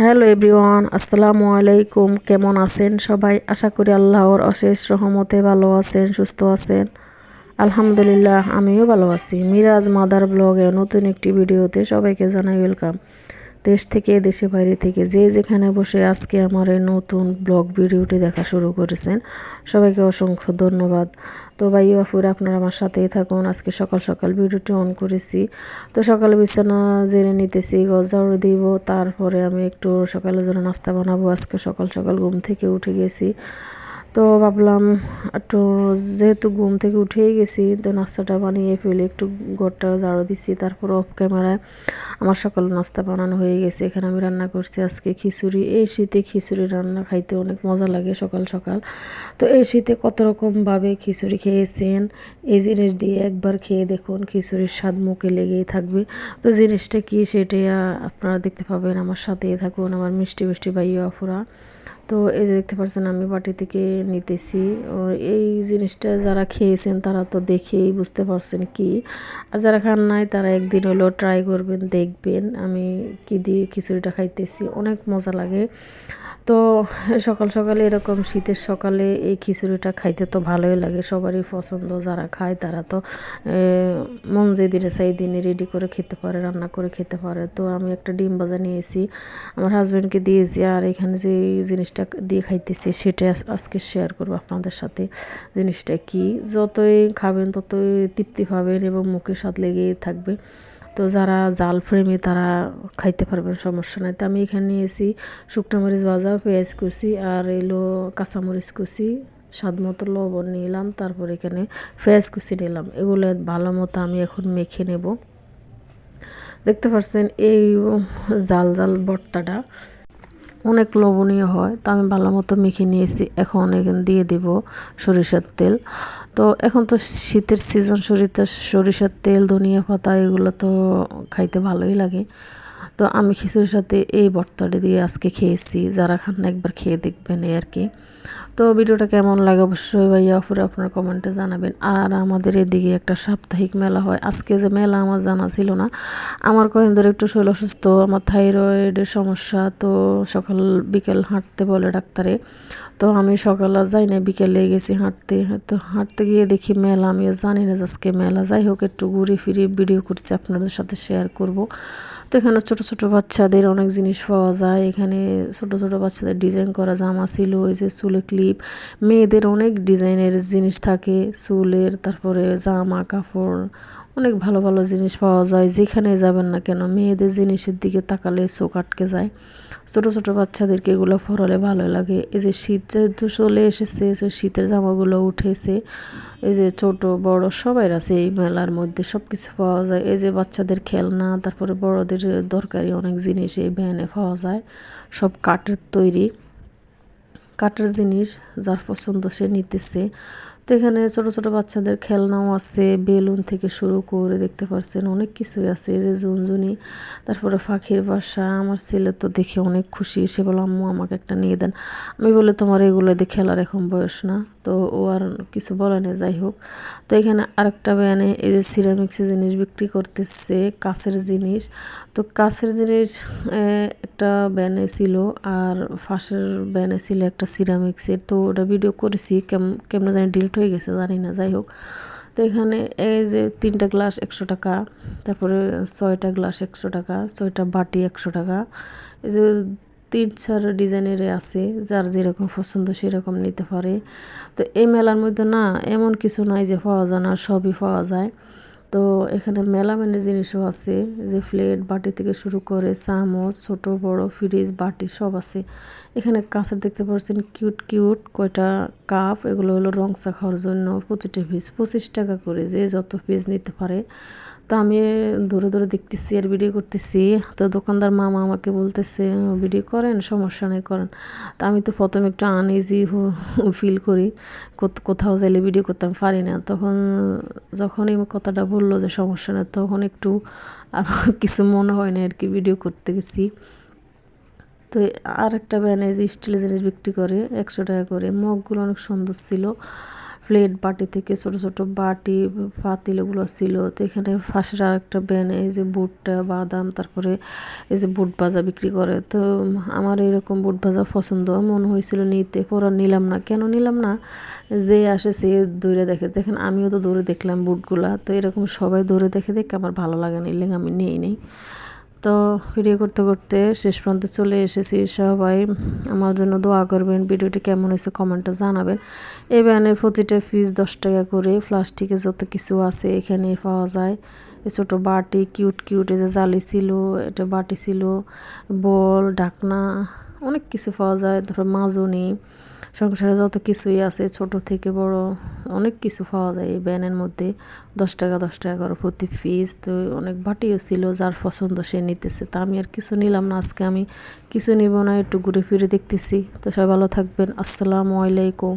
Hello everyone, আসসালামু আলাইকুম। কেমন আছেন সবাই? আশা করি আল্লাহর অশেষ রহমতে ভালো আছেন, সুস্থ আছেন। আলহামদুলিল্লাহ, আমিও ভালো আছি। মিরাজ মাদার ব্লগে নতুন একটি ভিডিওতে সবাইকে জানাই ওয়েলকাম। দেশ থেকে দেশে বাইরে থেকে যে যেখানে বসে আজকে আমার এই নতুন ব্লগ ভিডিওটি দেখা শুরু করেছেন, সবাইকে অসংখ্য ধন্যবাদ। তো ভাই বাপুরা আপনারা আমার সাথেই থাকুন। আজকে সকাল সকাল ভিডিওটি অন করেছি। তো সকালে বিছানা জেনে নিতেছি গজাড় দিব, তারপরে আমি একটু সকালের জন্য নাস্তা বানাবো। আজকে সকাল সকাল ঘুম থেকে উঠে গেছি। তো ভাবলাম একটু যেহেতু ঘুম থেকে উঠেই গেছি, তো নাস্তাটা বানিয়ে ফেলে, একটু ঘরটা ঝাড়ু দিছি, তারপর অফ ক্যামেরায় আমার সকাল নাস্তা বানানো হয়ে গেছে। এখানে আমি রান্না করছি আজকে খিচুড়ি। এই শীতে খিচুড়ি রান্না খাইতে অনেক মজা লাগে সকাল সকাল। তো এই শীতে কত রকমভাবে খিচুড়ি খেয়েছেন, এই জিনিস দিয়ে একবার খেয়ে দেখুন খিচুড়ির স্বাদ মুখে লেগেই থাকবে। তো জিনিসটা কি সেটাই আপনারা দেখতে পাবেন। আমার সাথেই থাকুন, আমার মিষ্টি মিষ্টি বাইয়া অফুরা তো এই যে দেখতে পাচ্ছেন আমি বাটি থেকে নিতেছি। এই জিনিসটা যারা খেয়েছেন তারা তো দেখেই বুঝতে পারছেন কি। আর যারা খান নাই তারা একদিন হলেও ট্রাই করবেন, দেখবেন আমি কি দিয়ে খিচুড়িটা খাইতেছি। অনেক মজা লাগে। তো সকাল সকালে এরকম শীতের সকালে এই খিচুড়িটা খাইতে তো ভালোই লাগে, সবারই পছন্দ। যারা খায় তারা তো মন যে দিনে সেই দিনে রেডি করে খেতে পারে, রান্না করে খেতে পারে। তো আমি একটা ডিম ভাজা নিয়েছি, আমার হাজব্যান্ডকে দিয়েছি। আর এখানে যে জিনিসটা দিয়ে খাইতেছি, সেটা আজকে শেয়ার করব আপনাদের সাথে জিনিসটা কি। যতই খাবেন ততই তৃপ্তি পাবেন এবং মুখে স্বাদ লেগেই থাকবে। তো যারা জাল ফ্রেমে তারা খাইতে পারবেন, সমস্যা নাই। তো আমি এখানে নিয়েছি শুকনো মরিচ ভাজা, পেঁয়াজ কুচি আর এলো কাঁচামরিচ কুচি স্বাদ মতো লবণ নিলাম, তারপর এখানে পেঁয়াজ কুচি নিলাম। এগুলো ভালো মতো আমি এখন মেখে নেব। দেখতে পাচ্ছেন এই জাল জাল ভর্তাটা অনেক লবণীয় হয়, তো আমি ভালো মতো মেখে নিয়েছি। এখন এখানে দিয়ে দিব সরিষার তেল। তো এখন তো শীতের সিজন সরিষার সরিষার তেল, ধনিয়া পাতা, এগুলো তো খাইতে ভালোই লাগে। তো আমি খিচুড়ির সাথে এই ভর্তাটা দিয়ে আজকে খেয়েছি। যারা খান না একবার খেয়ে দেখবেন এই আর কি তো ভিডিওটা কেমন লাগে অবশ্যই ভাইয়া অফুরে আপনার কমেন্টে জানাবেন। আর আমাদের এদিকে একটা সাপ্তাহিক মেলা হয়। আজকে যে মেলা আমার জানা ছিল না। আমার কয়েকদিন ধরে একটু শরীর অসুস্থ, আমার থাইরয়েডের সমস্যা, তো সকাল বিকেল হাঁটতে বলে ডাক্তারে। তো আমি সকালে যাই না বিকেলে গেছি হাঁটতে। তো হাঁটতে গিয়ে দেখি মেলা, আমিও জানি না আজকে মেলা। যাই হোক, একটু ঘুরে ফিরে ভিডিও করছি, আপনাদের সাথে শেয়ার করব। তো এখানে ছোট ছোট বাচ্চাদের অনেক জিনিস পাওয়া যায়। এখানে ছোট ছোট বাচ্চাদের ডিজাইন করা জামা ছিল, ওই যে চুলে ক্লিপ মেয়েদের অনেক ডিজাইনের জিনিস থাকে, চুলের, তারপরে জামা, কাপড় অনেক ভালো ভালো জিনিস পাওয়া যায়, যেখানে যাবেন না কেন, মেয়েদের জিনিসের দিকে তাকালে চোখ আটকে যায়। ছোটো ছোটো বাচ্চাদেরকে এগুলো পরালে ভালো লাগে। এই যে শীত যেহেতু চলে এসেছে শীতের জামাগুলো উঠেছে, এই যে ছোট, বড় সবাই আছে এই মেলার মধ্যে সব কিছু পাওয়া যায়। এই যে বাচ্চাদের খেলনা, তারপরে বড়দের দরকারি অনেক জিনিস এই ভ্যানে পাওয়া যায়। সব কাঠের তৈরি, কাঠের জিনিস যার পছন্দ সে নিতেছে। তো এখানে ছোটো ছোটো বাচ্চাদের খেলনাও আছে, বেলুন থেকে শুরু করে দেখতে পাচ্ছেন অনেক কিছুই আছে যে ঝুনঝুনি, তারপরে পাখির বাসা, আমার ছেলে তো দেখে অনেক খুশি, সে বলে, আম্মু, আমাকে একটা নিয়ে দেন। আমি বলে, তোমার এগুলো দিয়ে খেলার এখন বয়স না। তো ও আর কিছু বলে না, যাই হোক। তো এখানে আরেকটা ব্যানে এই যে সিরামিক্সের জিনিস বিক্রি করতেছে কাছের জিনিস। তো কাছের জিনিস একটা ব্যানে ছিল আর ফাঁসের ব্যানে ছিল একটা সিরামিক্সের। তো ওটা ভিডিও করেছি কেমন জানি ডিল্ট হয়ে গেছে, জানি না, যাই হোক। তো এখানে এই যে তিনটা গ্লাস একশো টাকা, তারপরে ছয়টা গ্লাস একশো টাকা, ছয়টা বাটি একশো টাকা। এই যে তিন চার ডিজাইনের আছে, যার যেরকম পছন্দ সেরকম নিতে পারে। তো এই মেলার মধ্যে না, এমন কিছু নাই যে পাওয়া যায় না, সবই পাওয়া যায়। তো এখানে মেলা মানে জিনিসও আছে যে প্লেট বাটি থেকে শুরু করে চামচ, ছোট, বড়, ফ্রিজ, বাটি সব আছে। এখানে কাঁচের দেখতে পাচ্ছেন কিউট কিউট কয়টা কাপ, এগুলো হলো রং চা খাওয়ার জন্য প্রতিটা পিস পঁচিশ টাকা করে যে যত পিস নিতে পারে। তো আমি দূরে দূরে দেখতেছি আর ভিডিও করতেছি। তো দোকানদার মামা আমাকে বলতেছে, ভিডিও করেন, সমস্যা নেই, করেন। তো আমি তো প্রথমে একটু আনইজি ফিল করি কোথাও যাইলে ভিডিও করতে আমি পারি না। তখন যখন এই কথাটা বলল যে সমস্যা না, তখন একটু আর কিছু মনে হয় না আর কি ভিডিও করতে গেছি। তো আর একটা ব্যানে যে স্টিলের জিনিস বিক্রি করে, একশো টাকা করে। মগগুলো অনেক সুন্দর ছিল। প্লেট বাটি থেকে ছোট ছোট বাটি, পাতিল এগুলো ছিল। তো এখানে পাশের আর একটা ব্যান, এই যে বুটটা, বাদাম, তারপরে এই যে বুট ভাজা বিক্রি করে। তো আমার এরকম বুট ভাজা পছন্দ, মনে হয়েছিল নিতে। পরে নিলাম না। কেন নিলাম না? যে আসে সে দৌড়ে দেখে। দেখেন, আমিও তো দৌড়ে দেখলাম বুটগুলা। তো এরকম সবাই দৌড়ে দেখে দেখে আমার ভালো লাগে না এলে আমি নিই নিই। তো ভিডিও করতে করতে শেষ পর্যন্ত চলে এসেছি সবাই। আমার জন্য দোয়া করবেন, ভিডিওটি কেমন হয়েছে কমেন্টে জানাবেন। এই ব্যানের প্রতিটা ফিস দশ টাকা করে, প্লাস্টিকে যত কিছু আছে এখানে পাওয়া যায়। এই ছোটো বাটি, কিউট কিউট, এই যে জালি ছিল, এটা বাটি ছিল, বল ঢাকনা অনেক কিছু পাওয়া যায়। ধরো মাজনি সংসারে যত কিছুই আছে, ছোট থেকে বড় অনেক কিছু পাওয়া যায় এই ব্যানের মধ্যে। দশ টাকা দশ টাকা করে প্রতি পিস তো অনেক বাটিও ছিল, যার পছন্দ সে নিতেছে। তা আমি আর কিছু নিলাম না, আজকে আমি কিছু নিব না, একটু ঘুরে ফিরে দেখতেছি। তো সবাই ভালো থাকবেন, আসসালামু আলাইকুম।